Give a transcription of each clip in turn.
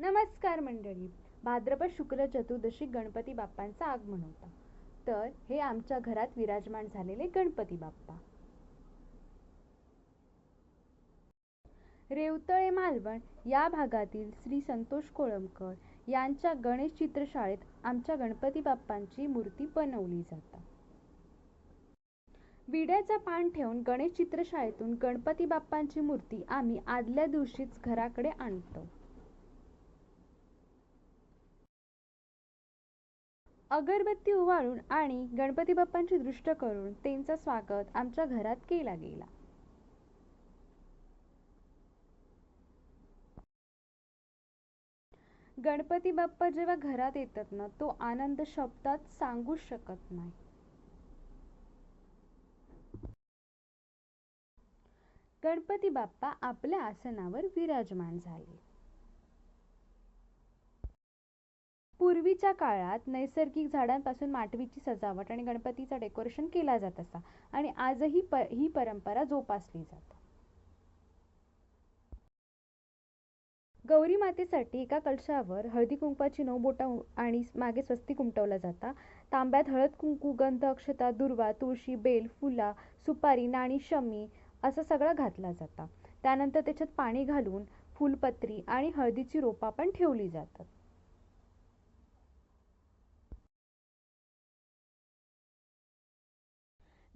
नमस्कार मंडळी. भाद्रपद शुक्ल चतुर्दशी गणपती बाप्पांचा आगमन होता. तर हे आमच्या घरात विराजमान झालेले गणपती बाप्पा. रेवतळे मालवण या भागातील श्री संतोष कोळंबकर यांच्या गणेश चित्रशाळेत आमच्या गणपती बाप्पांची मूर्ती बनवली जातात. विड्याचा पान ठेवून गणेश चित्रशाळेतून गणपती बाप्पांची मूर्ती आम्ही आदल्या दिवशीच घराकडे आणतो. अगरबत्ती उवाळून आणि गणपती बाप्पांची दृष्ट करून त्यांचं स्वागत आमच्या घरात केला गेला. गणपती बाप्पा जेव्हा घरात येतात ना तो आनंद शब्दात सांगूच शकत नाही. गणपती बाप्पा आपल्या आसनावर विराजमान झाले. पूर्वीच्या काळात नैसर्गिक झाडांपासून माटवीची सजावट आणि गणपतीचं डेकोरेशन केला जात असा. आणि आजही प ही परंपरा जोपासली जाते. गौरी मातेसाठी एका कलशावर हळदी कुंकवाची नऊ बोटा आणि मागे स्वस्तिक उमटवला जाता. तांब्यात हळद कुंकू गंध अक्षता दुर्वा तुळशी बेल फुला सुपारी नाणी शमी असं सगळा घातला जाता. त्यानंतर त्याच्यात पाणी घालून फुलपत्री आणि हळदीची रोपा पण ठेवली जातात.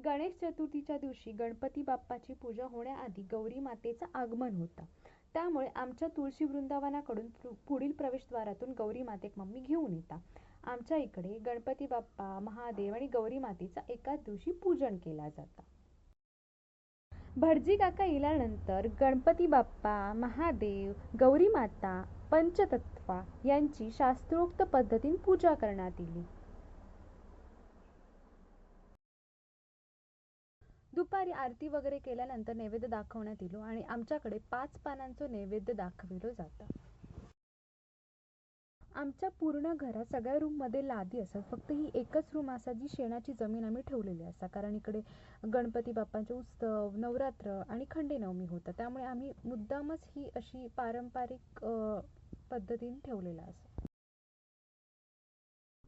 गणेश चतुर्थीच्या दिवशी गणपती बाप्पाची पूजा होण्याआधी गौरी मातेचं आगमन होतं. त्यामुळे आमच्या तुळशी वृंदावनाकडून पुढील प्रवेशद्वारातून गौरी मातेक मम्मी घेऊन येतात. आमच्या इकडे गणपती बाप्पा महादेव आणि गौरी मातेचा एकाच दिवशी पूजन केला जातं. भटजी काका इल्यानंतर गणपती बाप्पा महादेव गौरी माता पंचतत्वा यांची शास्त्रोक्त पद्धतीने पूजा करण्यात येईल दुपारी आरती वगैरे केल्यानंतर नैवेद्य दाखवण्यात येलो आणि आमच्याकडे पाच पानांचं नैवेद्य दाखविलं जातं. आमच्या पूर्ण घरात सगळ्या रूममध्ये लादी असतात. फक्त ही एकच रूम असा जी शेणाची जमीन आम्ही ठेवलेली असा कारण इकडे गणपती बाप्पांचे उत्सव नवरात्र आणि खंडेनवमी होतं त्यामुळे आम्ही मुद्दामच ही अशी पारंपरिक पद्धतीने ठेवलेलं असं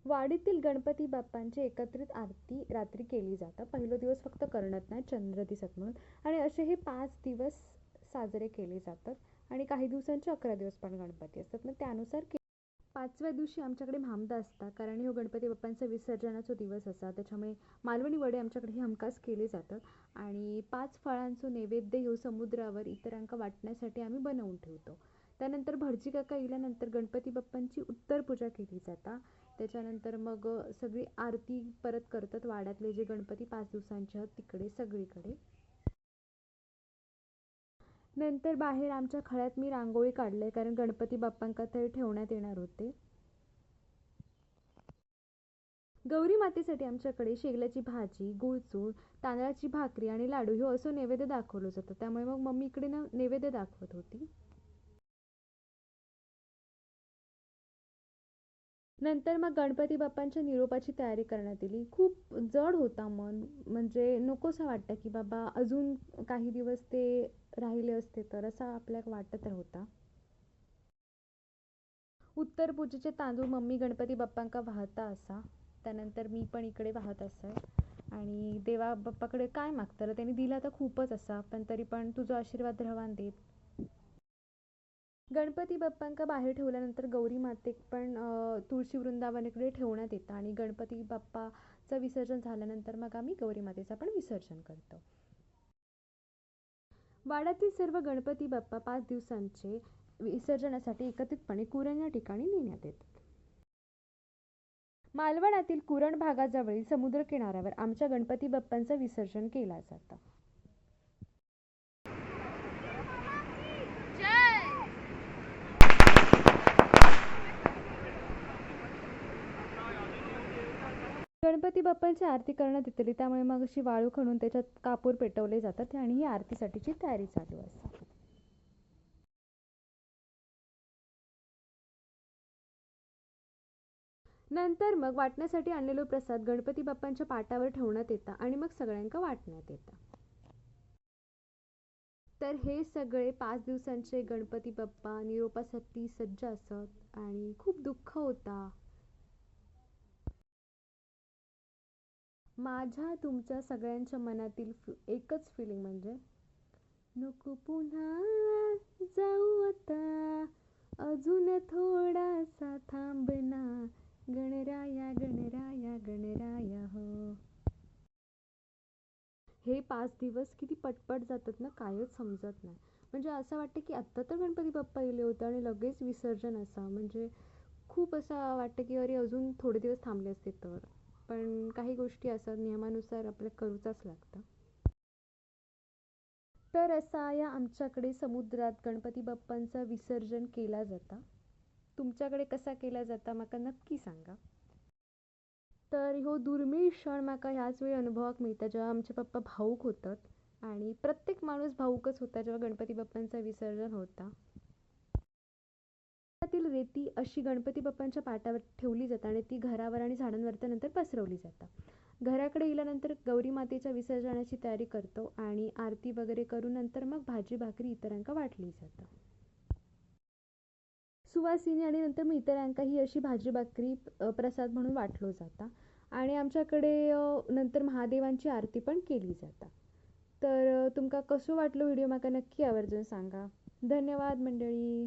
वाडीतील गणपती बाप्पांची एकत्रित आरती रात्री केली जातं. पहिलो दिवस फक्त करणत नाही चंद्र दिसत म्हणून. आणि असे हे पाच दिवस साजरे केले जातात. आणि काही दिवसांचे अकरा दिवस पण गणपती असतात. मग त्यानुसार के पाचव्या दिवशी आमच्याकडे भामदा असता. कारण हे गणपती बाप्पांचा विसर्जनाचा दिवस असा. त्याच्यामुळे मालवणी वडे आमच्याकडे हे हमखास केले जातात. आणि पाच फळांचो नैवेद्य ह्यो समुद्रावर इतरांका वाटण्यासाठी आम्ही बनवून ठेवतो. त्यानंतर भटजी काका इल्यानंतर गणपती बाप्पांची उत्तर पूजा केली जाता. त्याच्यानंतर मग सगळी आरती परत करतात वाड्यातले जे गणपती पाच दिवसांचे आहेत तिकडे सगळीकडे. नंतर बाहेर आमच्या खळ्यात मी रांगोळी काढले कारण गणपती बाप्पांका ते ठेवण्यात येणार होते. गौरी मातेसाठी आमच्याकडे शेगल्याची भाजी गुळचूळ तांदळाची भाकरी आणि लाडू ह्यो असं नैवेद्य दाखवलं जातं. त्यामुळे मग मम्मी इकडे ना नैवेद्य दाखवत होती. नंतर मग गणपती बाप्पांच्या निरोपाची तयारी करण्यात आली. खूप जड होता मन. म्हणजे नकोसा वाटतं की बाबा अजून काही दिवस ते राहिले असते तर असा आपल्याला वाटत होता. उत्तर पूजेचे तांदूळ मम्मी गणपती बाप्पांका वाहता असा. त्यानंतर मी पण इकडे वाहत असं आणि देवा बाप्पाकडे काय मागतं त्यांनी दिला तर खूपच असा. पण तरी पण तुझा आशीर्वाद रवान देत गणपती बाप्पांका बाहेर ठेवल्यानंतर गौरी मातेक पण तुळशी वृंदावनाकडे ठेवण्यात येतं आणि गणपती बाप्पाचं विसर्जन झाल्यानंतर मग आम्ही गौरी मातेचं पण विसर्जन करतो. वाड्यातील सर्व गणपती बाप्पा पाच दिवसांचे विसर्जनासाठी एकत्रितपणे कुरण या ठिकाणी नेण्यात येतात. मालवणातील कुरण भागाजवळील समुद्र किनाऱ्यावर आमच्या गणपती बाप्पांचं विसर्जन केलं जातं. गणपती बाप्पांची आरती करण्यात येते त्यामुळे मग अशी वाळू खणून त्याच्यात कापूर पेटवले जातात आणि ही आरतीसाठीची तयारी चालू असते. नंतर मग वाटण्यासाठी आणलेलो प्रसाद गणपती बाप्पांच्या पाटावर ठेवण्यात येतं आणि मग सगळ्यांका वाटण्यात येतं. तर हे सगळे पाच दिवसांचे गणपती बाप्पा निरोपासाठी सज्ज असत आणि खूप दुःख होता. माझ्या तुमच्या सगळ्यांच्या मनातील एकच फिलिंग म्हणजे नको पुन्हा जाऊ आता. अजून थोडासा थांबना. गणराया गणराया गणराया हो. हे पाच दिवस किती पटपट जातात ना कायच समजत नाही. म्हणजे असं वाटतं की आत्ता तर गणपती बाप्पा येले होते आणि लगेच विसर्जन असा म्हणजे खूप असं वाटतं की अरे अजून थोडे दिवस थांबले असते तर. पण काही गोष्टी असतात नियमानुसार आपल्या करूचाच लागतं. तर असा या आमच्याकडे समुद्रात गणपती बाप्पांचा विसर्जन केला जाता. तुमच्याकडे कसा केला जाता माका नक्की सांगा. तर ह्यो दुर्मिळ क्षण माका ह्याच वेळी अनुभवाक मेळटा जेव्हा आमचे पप्पा भावूक होतात. आणि प्रत्येक माणूस भावूकच होता जेव्हा गणपती बाप्पांचा विसर्जन होता. त्यातील रेती अशी गणपती बाप्पांच्या पाटावर ठेवली जाते आणि ती घरावर आणि झाडांवरती नंतर पसरवली जातात. घराकडे गेल्यानंतर गौरी मातेच्या विसर्जनाची तयारी करतो आणि आरती वगैरे करून नंतर मग भाजी भाकरी इतरांका वाटली जातं. सुवासिनी आणि नंतर मग इतरांका ही अशी भाजी भाकरी प्रसाद म्हणून वाटलो जाता आणि आमच्याकडे नंतर महादेवांची आरती पण केली जाता. तर तुमका कसो वाटलो व्हिडिओ म्हाका नक्की आवर्जून सांगा. धन्यवाद मंडळी.